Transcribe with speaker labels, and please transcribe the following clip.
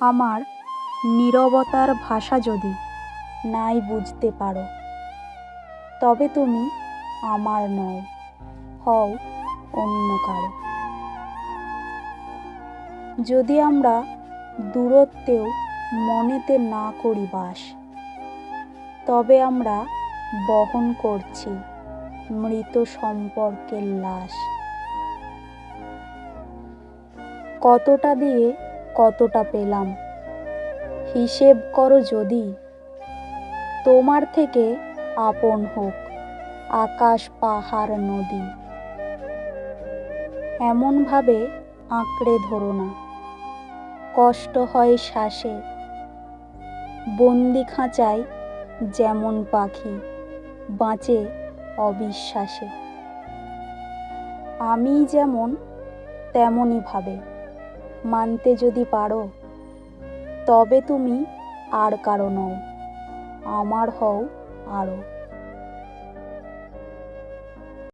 Speaker 1: আমার নীরবতার ভাষা যদি নাই বুঝতে পারো, তবে তুমি আমার নও, হও অন্য কারও। যদি আমরা দূরত্বেও মনেতে না করি বাস, তবে আমরা বহন করছি মৃত সম্পর্কের লাশ। কতটা দিয়ে কতটা পেলাম? হিসেব করো যদি। তোমার থেকে আপন হোক, আকাশ পাহাড় নদী। এমনভাবে আঁকড়ে ধরো না। কষ্ট হয় শ্বাসে। বন্দি খাঁচায় যেমন পাখি, বাঁচে অবিশ্বাসে। আমি যেমন, তেমনই ভাবে। মানতে যদি পারো তবে তুমি আর কারও নও আমার হও আরও।